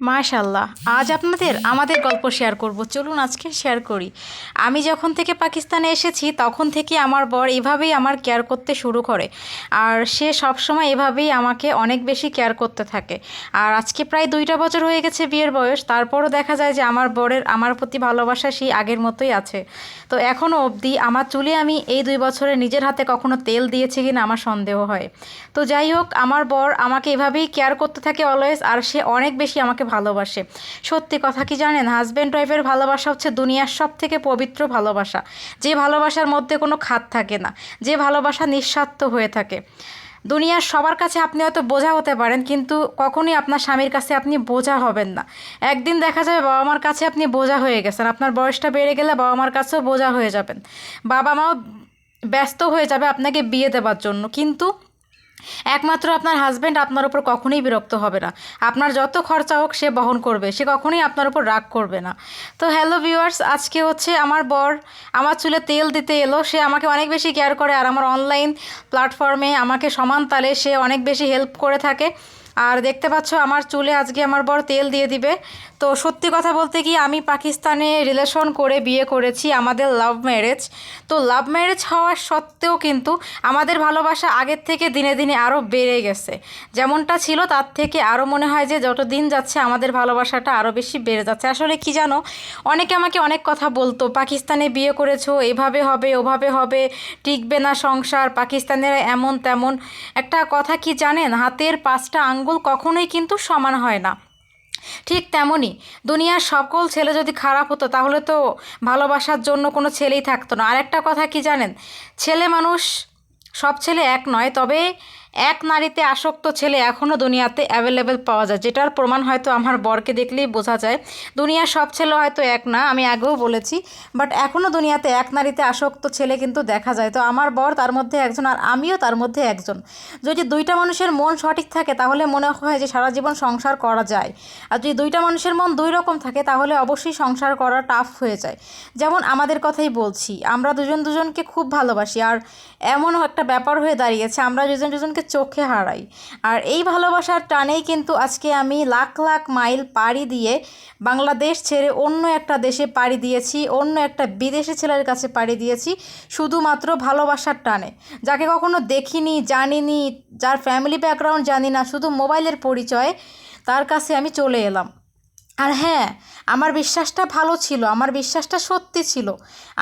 মাশাল্লাহ আজ আপনাদের আমাদের গল্প শেয়ার করব। চলুন আজকে শেয়ার করি। আমি যখন থেকে পাকিস্তানে এসেছি, তখন থেকে আমার বর এভাবেই আমার কেয়ার করতে শুরু করে। আর সে সবসময় এভাবেই আমাকে অনেক বেশি কেয়ার করতে থাকে। আর আজকে প্রায় দুইটা বছর হয়ে গেছে বিয়ের বয়স। তারপরও দেখা যায় যে আমার বরের, আমার প্রতি ভালোবাসা সেই আগের মতোই আছে। তো এখনও অবধি আমার চুলে আমি এই দুই বছরে নিজের হাতে কখনো তেল দিয়েছি কিনা আমার সন্দেহ হয়। তো যাই হোক, আমার বর আমাকে এভাবেই কেয়ার করতে থাকে অলওয়েজ আর সে অনেক বেশি আমাকে ভালোবাসে। সত্যি কথা কি জানেন? হাজব্যান্ড ওয়াইফের ভালোবাসা হচ্ছে দুনিয়ার সব থেকে পবিত্র ভালোবাসা। যে ভালোবাসার মধ্যে কোনো খাত থাকে না। যে ভালোবাসা নিঃস্বার্থ হয়ে থাকে। দুনিয়ার সবার কাছে আপনি হয়তো বোঝা হতে পারেন, কিন্তু কখনই আপনার স্বামীর কাছে আপনি বোঝা হবেন না। একদিন দেখা যাবে বাবা মার কাছে আপনি বোঝা হয়ে গেছেন। আপনার বয়সটা বেড়ে গেলে বাবা মার কাছেও বোঝা হয়ে যাবেন। বাবা মাও ব্যস্ত হয়ে যাবে আপনাকে বিয়ে দেওয়ার জন্য। কিন্তু একমাত্র আপনার হাজব্যান্ড আপনার উপর কখনোই বিরক্ত হবে না। আপনার যত খরচা হোক সে বহন করবে, সে কখনোই আপনার উপর রাগ করবে না। তো হ্যালো ভিউয়ার্স আজকে হচ্ছে আমার বর আমার চুলে তেল দিতে এলো, সে আমাকে অনেক বেশি কেয়ার করে আর আমার অনলাইন প্ল্যাটফর্মে আমাকে সমান তালে সে অনেক বেশি হেল্প করে থাকে। আর দেখতে পাচ্ছ আমার চুলে আজকে আমার বর তেল দিয়ে দিবে। তো সত্যি কথা বলতে কি আমি পাকিস্তানে রিলেশন করে বিয়ে করেছি, আমাদের লাভ ম্যারেজ তো লাভ ম্যারেজ হওয়ার সত্ত্বেও কিন্তু আমাদের ভালোবাসা আগের থেকে দিনে দিনে আরও বেড়ে গেছে। যেমনটা ছিল তার থেকে আরও মনে হয় যে যত দিন যাচ্ছে আমাদের ভালোবাসাটা আরও বেশি বেড়ে যাচ্ছে। আসলে কি জানো, অনেকে আমাকে অনেক কথা বলতো, পাকিস্তানে বিয়ে করেছ, এভাবে হবে, ওভাবে হবে, টিকবে না সংসার, পাকিস্তানের এমন তেমন। একটা কথা কি জানেন, হাতের পাঁচটা আঙ্গুল কখনোই কিন্তু সমান হয় না। ঠিক তেমনই দুনিয়ার সকল ছেলে যদি খারাপ হতো, তাহলে তো ভালোবাসার জন্য কোনো ছেলেই থাকতো না। আরেকটা কথা কি জানেন? ছেলে মানুষ সব ছেলে এক নয়, তবে এক নারীতে আসক্ত ছেলে এখনও দুনিয়াতে অ্যাভেলেবেল পাওয়া যায়, যেটার প্রমাণ হয়তো আমার বরকে দেখলেই বোঝা যায়। দুনিয়ার সব ছেলে হয়তো এক না, আমি আগেও বলেছি বাট এখনও দুনিয়াতে এক নারীতে আসক্ত ছেলে কিন্তু দেখা যায়। তো আমার বর তার মধ্যে একজন আর আমিও তার মধ্যে একজন। যদি দুইটা মানুষের মন সঠিক থাকে, তাহলে মনে হয় যে সারা জীবন সংসার করা যায়। আর যদি দুইটা মানুষের মন দুই রকম থাকে, তাহলে অবশ্যই সংসার করা টাফ হয়ে যায়। যেমন আমাদের কথাই বলছি, আমরা দুজন দুজনকে খুব ভালোবাসি, আর এমনও একটা ব্যাপার হয়ে দাঁড়িয়েছে, আমরা দুজন দুজনকে চোখে হারাই। আর এই ভালোবাসার টানেই কিন্তু আজকে আমি লাখ লাখ মাইল পাড়ি দিয়ে বাংলাদেশ ছেড়ে অন্য একটা দেশে পাড়ি দিয়েছি, অন্য একটা বিদেশি ছেলের কাছে পাড়ি দিয়েছি, শুধুমাত্র ভালোবাসার টানে। যাকে কখনো দেখিনি, জানিনি, যার ফ্যামিলি ব্যাকগ্রাউন্ড জানি না, শুধু মোবাইলের পরিচয়ে তার কাছে আমি চলে এলাম। আর হ্যাঁ আমার বিশ্বাসটা ভালো ছিল, আমার বিশ্বাসটা সত্যি ছিল।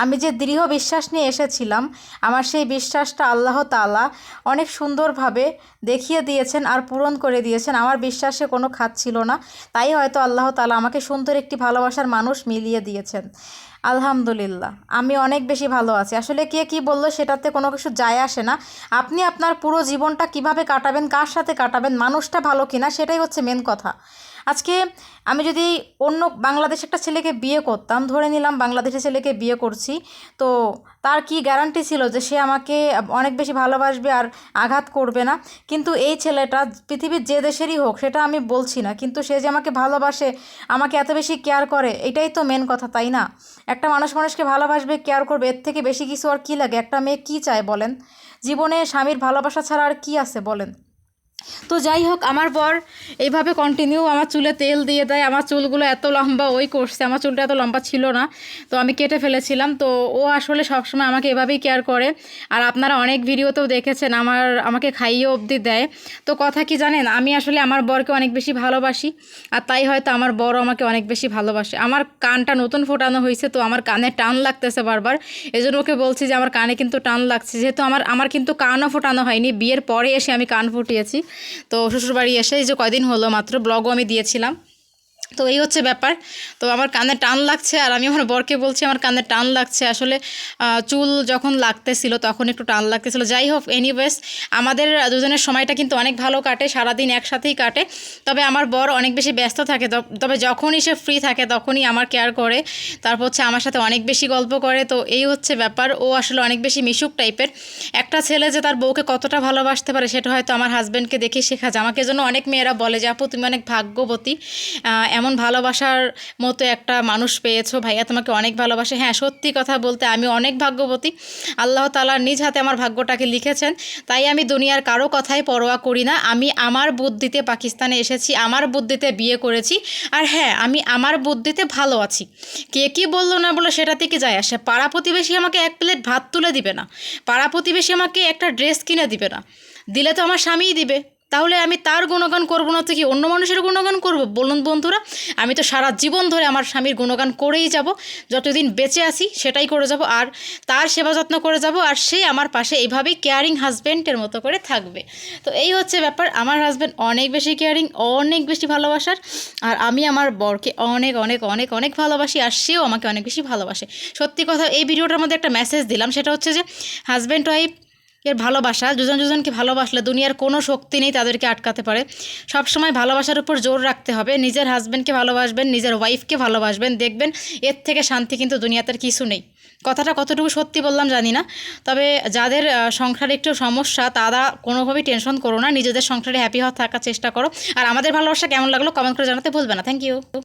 আমি যে দৃঢ় বিশ্বাস নিয়ে এসেছিলাম, আমার সেই বিশ্বাসটা আল্লাহ তাআলা অনেক সুন্দরভাবে দেখিয়ে দিয়েছেন আর পূরণ করে দিয়েছেন। আমার বিশ্বাসে কোনো খাত ছিল না, তাই হয়তো আল্লাহ তাআলা আমাকে সুন্দর একটি ভালোবাসার মানুষ মিলিয়ে দিয়েছেন। আলহামদুলিল্লাহ, আমি অনেক বেশি ভালো আছি। আসলে কে কী বলল সেটাতে কোনো কিছু যায় আসে না। আপনি আপনার পুরো জীবনটা কীভাবে কাটাবেন, কার সাথে কাটাবেন, মানুষটা ভালো কিনা সেটাই হচ্ছে মেন কথা। আজকে আমি যদি অন্য বাংলাদেশ একটা ছেলেকে বিয়ে করতাম, ধরে নিলাম বাংলাদেশের ছেলেকে বিয়ে করছি, তো তার কি গ্যারান্টি ছিল যে সে আমাকে অনেক বেশি ভালোবাসবে আর আঘাত করবে না? কিন্তু এই ছেলেটা পৃথিবীর যে দেশেরই হোক, সেটা আমি বলছি না, কিন্তু সে যে আমাকে ভালোবাসে, আমাকে এত বেশি কেয়ার করে, এটাই তো মেন কথা, তাই না? একটা মানুষ মানুষকে ভালোবাসবে কেয়ার করবে, এর থেকে বেশি কিছু আর কী লাগে? একটা মেয়ে কী চায় বলেন? জীবনে স্বামীর ভালোবাসা ছাড়া আর কী আছে বলেন? তো যাই হোক, আমার বর এইভাবে কন্টিনিউ আমার চুলে তেল দিয়ে দেয়। আমার চুলগুলো এত লম্বা ওই করছে, আমার চুলটা এত লম্বা ছিল না, তো আমি কেটে ফেলেছিলাম। তো ও আসলে সবসময় আমাকে এভাবেই কেয়ার করে। আর আপনারা অনেক ভিডিওতেও দেখেছেন, আমার, আমাকে খাইয়ে অবধি দেয়। তো কথা কি জানেন, আমি আসলে আমার বরকে অনেক বেশি ভালোবাসি। আর তাই হয়তো আমার বর আমাকে অনেক বেশি ভালোবাসে। আমার কানটা নতুন ফোটানো হয়েছে, তো আমার কানে টান লাগতেছে বারবার। এই জন্য ওকে বলছি যে, আমার কানে কিন্তু টান লাগছে। যেহেতু আমার আমার কিন্তু কানও ফোটানো হয়নি, বিয়ের পরে এসে আমি কান ফুটিয়েছি। তো শ্বশুরবাড়ি এসে এই যে কয়দিন হলো মাত্র ব্লগও আমি দিয়েছিলাম। তো এই হচ্ছে ব্যাপার। তো আমার কানে টান লাগছে আর আমি আমার বরকে বলছি, আমার কানে টান লাগছে। আসলে চুল যখন লাগতেছিল তখন একটু টান লাগতেছিল। যাই হোক এনিওয়েজ আমাদের দুজনের সময়টা কিন্তু অনেক ভালো কাটে, সারাদিন একসাথেই কাটে। তবে আমার বর অনেক বেশি ব্যস্ত থাকে। তব- যখনই সে ফ্রি থাকে তখনই আমার কেয়ার করে। তারপর হচ্ছে আমার সাথে অনেক বেশি গল্প করে। তো এই হচ্ছে ব্যাপার। ও আসলে অনেক বেশি মিশুক টাইপের একটা ছেলে যে তার বউকে কতটা ভালোবাসতে পারে সেটা হয়তো আমার হাজব্যান্ডকে দেখে শেখা যায়। আমাকে জন্য অনেক মেয়েরা বলে যে, আপু, তুমি অনেক ভাগ্যবতী। এমন ভালোবাসার মতো একটা মানুষ পেয়েছ? ভাইয়া তোমাকে অনেক ভালোবাসে। হ্যাঁ সত্যি কথা বলতে আমি অনেক ভাগ্যবতী। আল্লাহ তালা নিজ হাতে আমার ভাগ্যটাকে লিখেছেন। তাই আমি দুনিয়ার কারও কথাই পরোয়া করি না। আমি আমার বুদ্ধিতে পাকিস্তানে এসেছি, আমার বুদ্ধিতে বিয়ে করেছি। আর হ্যাঁ আমি আমার বুদ্ধিতে ভালো আছি। কে কী বলল না বলো সেটা থেকে যায় আসে। পাড়া প্রতিবেশী আমাকে এক প্লেট ভাত তুলে দিবে না। পাড়া প্রতিবেশী আমাকে একটা ড্রেস কিনে দিবে না। দিলে তো আমার স্বামীই দিবে। তাহলে আমি তার গুণগান করব না তো কি অন্য মানুষের গুণগান করব? বলুন বন্ধুরা, আমি তো সারা জীবন ধরে আমার স্বামীর গুণগান করেই যাব, যতদিন বেঁচে আছি সেটাই করে যাব, আর তার সেবা যত্ন করে যাব, আর সে আমার পাশে এইভাবেই কেয়ারিং হাজব্যান্ডের মতো করে থাকবে। তো এই হচ্ছে ব্যাপার, আমার হাজব্যান্ড অনেক বেশি কেয়ারিং অনেক বেশি ভালোবাসার, আর আমি আমার বরকে অনেক অনেক অনেক অনেক ভালোবাসি, আর সেও আমাকে অনেক বেশি ভালোবাসে। সত্যি কথা, এই ভিডিওটার মধ্যে একটা মেসেজ দিলাম, সেটা হচ্ছে যে হাজব্যান্ড ওয়াইফ এর ভালোবাসা, দুজন দুজনকে ভালোবাসলে দুনিয়ার কোনো শক্তি নেই তাদেরকে আটকাতে পারে। সবসময় ভালোবাসার উপর জোর রাখতে হবে। নিজের হাজব্যান্ডকে ভালোবাসবেন, নিজের ওয়াইফকে ভালোবাসবেন, দেখবেন এর থেকে শান্তি কিন্তু দুনিয়াতে কিছু নেই। কথাটা কতটুকু সত্যি বললাম জানি না। তবে যাদের সংসারে একটু সমস্যা, তারা কোনোভাবেই টেনশন করো না। নিজেদের সংসারে হ্যাপি হওয়ার থাকার চেষ্টা করো। আর আমাদের ভালোবাসা কেমন লাগল কমেন্ট করে জানাতে ভুলবে না। Thank you